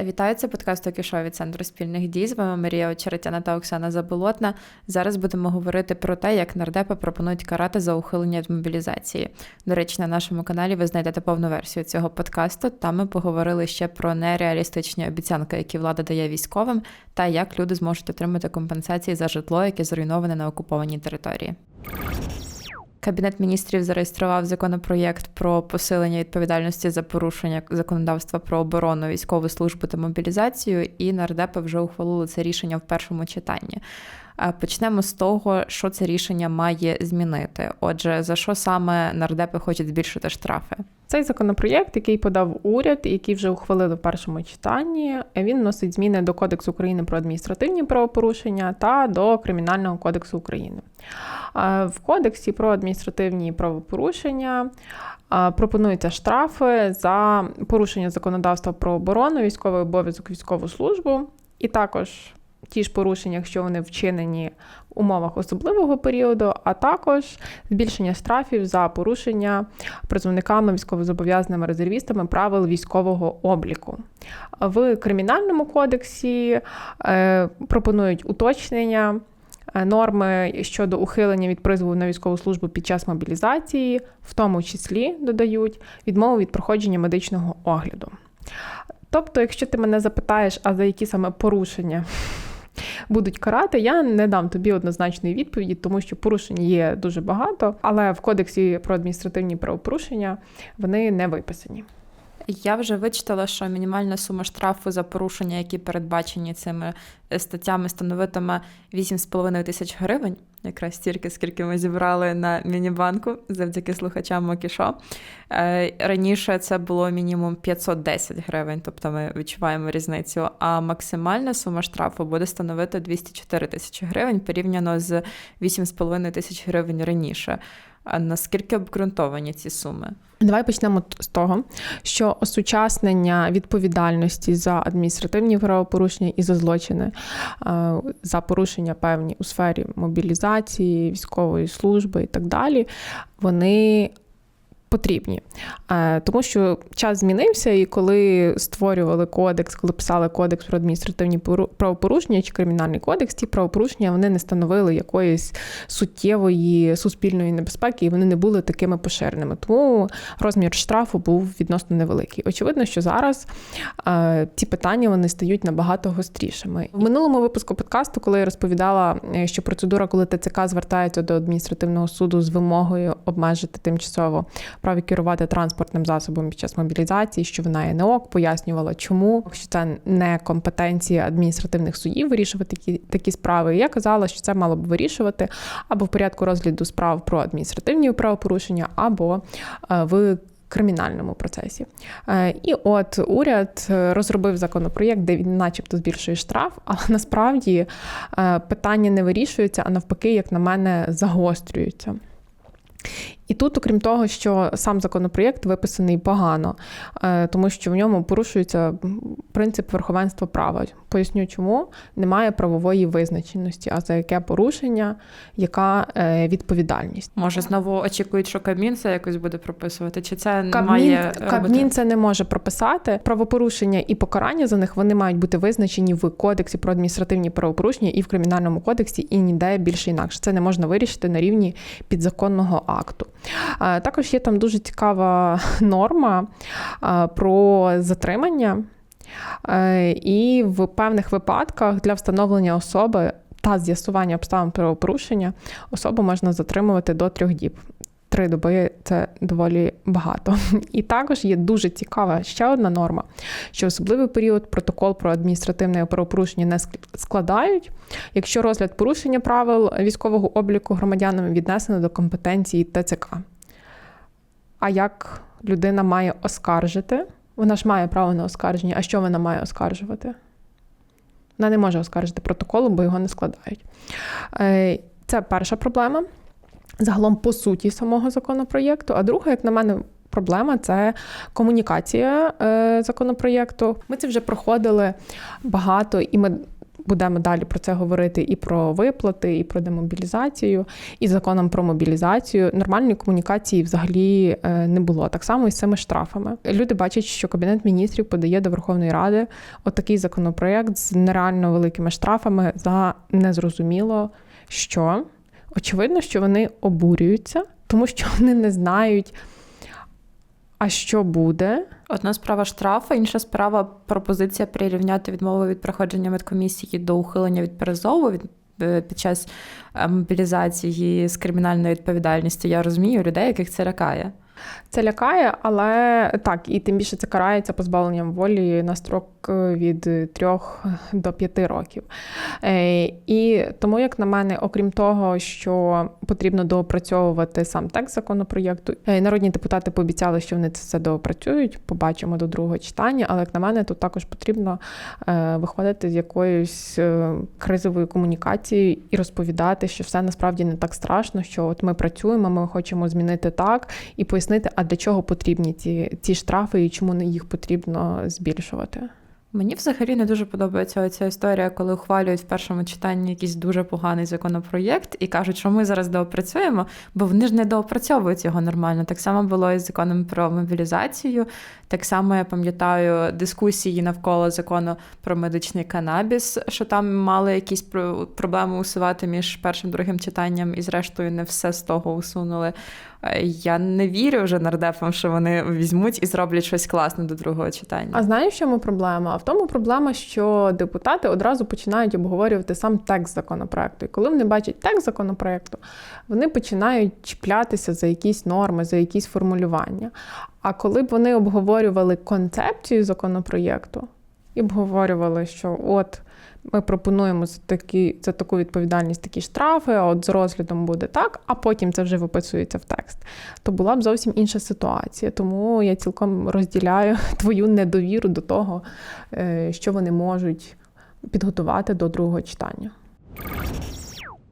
Вітаю, це подкаст «Окішо» від Центру спільних дій. З вами Марія Очеретяна та Оксана Заболотна. Зараз будемо говорити про те, як нардепи пропонують карати за ухилення від мобілізації. До речі, на нашому каналі ви знайдете повну версію цього подкасту. Там ми поговорили ще про нереалістичні обіцянки, які влада дає військовим, та як люди зможуть отримати компенсації за житло, яке зруйноване на окупованій території. Кабінет міністрів зареєстрував законопроєкт про посилення відповідальності за порушення законодавства про оборону, військову службу та мобілізацію, і нардепи вже ухвалили це рішення в першому читанні. Почнемо з того, що це рішення має змінити. Отже, за що саме нардепи хочуть збільшити штрафи? Цей законопроєкт, який подав уряд, який вже ухвалили в першому читанні, він вносить зміни до Кодексу України про адміністративні правопорушення та до Кримінального кодексу України. В кодексі про адміністративні правопорушення пропонуються штрафи за порушення законодавства про оборону, військовий обов'язок, військову службу, і також ті ж порушення, якщо вони вчинені в умовах особливого періоду, а також збільшення штрафів за порушення призовниками, військовозобов'язаними резервістами правил військового обліку. В кримінальному кодексі е, пропонують уточнення. Е, норми щодо ухилення від призову на військову службу під час мобілізації, в тому числі додають відмову від проходження медичного огляду. Тобто, якщо ти мене запитаєш, а за які саме порушення будуть карати, я не дам тобі однозначної відповіді, тому що порушень є дуже багато, але в кодексі про адміністративні правопорушення вони не виписані. Я вже вичитала, що мінімальна сума штрафу за порушення, які передбачені цими е, статтями, становитиме 8,5 тисяч гривень, якраз стільки, скільки ми зібрали на мінібанку завдяки слухачам Мокішо. Е, раніше це було мінімум 510 гривень, тобто ми відчуваємо різницю. А максимальна сума штрафу буде становити 204 тисячі гривень порівняно з 8,5 тисяч гривень раніше. Наскільки обґрунтовані ці суми? Давай почнемо з того, що осучаснення відповідальності за адміністративні правопорушення і за злочини, за порушення певні у сфері мобілізації, військової служби і так далі, вони потрібні. Е, тому що час змінився, і коли створювали кодекс, коли писали кодекс про адміністративні правопорушення чи кримінальний кодекс, ті правопорушення вони не становили якоїсь суттєвої суспільної небезпеки, і вони не були такими поширеними. Тому розмір штрафу був відносно невеликий. Очевидно, що зараз е, ці питання вони стають набагато гострішими. В минулому випуску подкасту, коли я розповідала, е, що процедура, коли ТЦК звертається до адміністративного суду з вимогою обмежити тимчасово праві керувати транспортним засобом під час мобілізації, що вона є не ок, пояснювала, чому що це не компетенція адміністративних судів вирішувати такі такі справи. І я казала, що це мало б вирішувати або в порядку розгляду справ про адміністративні правопорушення, або е, в Кримінальному процесі. Е, і от уряд розробив законопроєкт, де він, начебто, збільшує штраф, але насправді е, питання не вирішується, а навпаки, як на мене, загострюються. І тут, окрім того, що сам законопроєкт виписаний погано, е, тому що в ньому порушується принцип верховенства права. Поясню, чому немає правової визначеності, а за яке порушення, яка е, відповідальність. Може, знову очікують, що Кабмін це якось буде прописувати? Чи це Кабмін, має Кабмін це не може прописати? Правопорушення і покарання за них вони мають бути визначені в кодексі про адміністративні правопорушення і в кримінальному кодексі, і ніде більше інакше. Це не можна вирішити на рівні підзаконного акту. Також є там дуже цікава норма про затримання, і в певних випадках для встановлення особи. Та з'ясування обставин правопорушення особу можна затримувати до трьох діб три доби це доволі багато. І також є дуже цікава ще одна норма, що особливий період протокол про адміністративне правопорушення не складають, якщо розгляд порушення правил військового обліку громадянами віднесено до компетенції ТЦК. А як людина має оскаржити? Вона ж має право на оскарження. А що вона має оскаржувати? Вона не може оскаржити протоколу, бо його не складають. Е, це перша проблема загалом по суті самого законопроєкту. А друга, як на мене, проблема це комунікація е, законопроєкту. Ми це вже проходили багато, і ми будемо далі про це говорити і про виплати, і про демобілізацію, і законом про мобілізацію. Нормальної комунікації взагалі е, не було. Так само і з цими штрафами. Люди бачать, що Кабінет міністрів подає до Верховної Ради отакий законопроект з нереально великими штрафами за незрозуміло що. Очевидно, що вони обурюються, тому що вони не знають, а що буде. Одна справа штрафи, інша справа пропозиція прирівняти відмову від проходження медкомісії до ухилення від перезову від е, під час е, мобілізації з кримінальної відповідальності. Я розумію людей, яких це лякає. Це лякає, але так, і тим більше це карається позбавленням волі на строк е, від 3 до 5 років. Е, І тому, як на мене, окрім того, що потрібно доопрацьовувати сам текст законопроєкту, е, народні депутати пообіцяли, що вони це все доопрацюють, побачимо до другого читання. Але як на мене, тут також потрібно виходити з якоюсь кризовою комунікацією і розповідати, що все насправді не так страшно, що от ми працюємо, ми хочемо змінити так і пояснити, а для чого потрібні ці, ці штрафи і чому не їх потрібно збільшувати. Мені взагалі не дуже подобається ця історія, коли ухвалюють в першому читанні якийсь дуже поганий законопроєкт і кажуть, що ми зараз доопрацюємо, бо вони ж не доопрацьовують його нормально. Так само було і з законом про мобілізацію. Так само я пам'ятаю дискусії навколо закону про медичний канабіс, що там мали якісь про- проблеми усувати між першим другим читанням, і зрештою не все з того усунули. Е, Я не вірю вже нардепам, що вони візьмуть і зроблять щось класне до другого читання. А знаєш, в чому проблема? А в тому проблема, що депутати одразу починають обговорювати сам текст законопроекту. І коли вони бачать текст законопроекту, вони починають чіплятися за якісь норми, за якісь формулювання. А коли б вони обговорювали концепцію законопроєкту і обговорювали, що от ми пропонуємо за, такі, за таку відповідальність такі штрафи, а от з розглядом буде так, а потім це вже виписується в текст, то була б зовсім інша ситуація. Тому я цілком розділяю твою недовіру до того, е, що вони можуть підготувати до другого читання.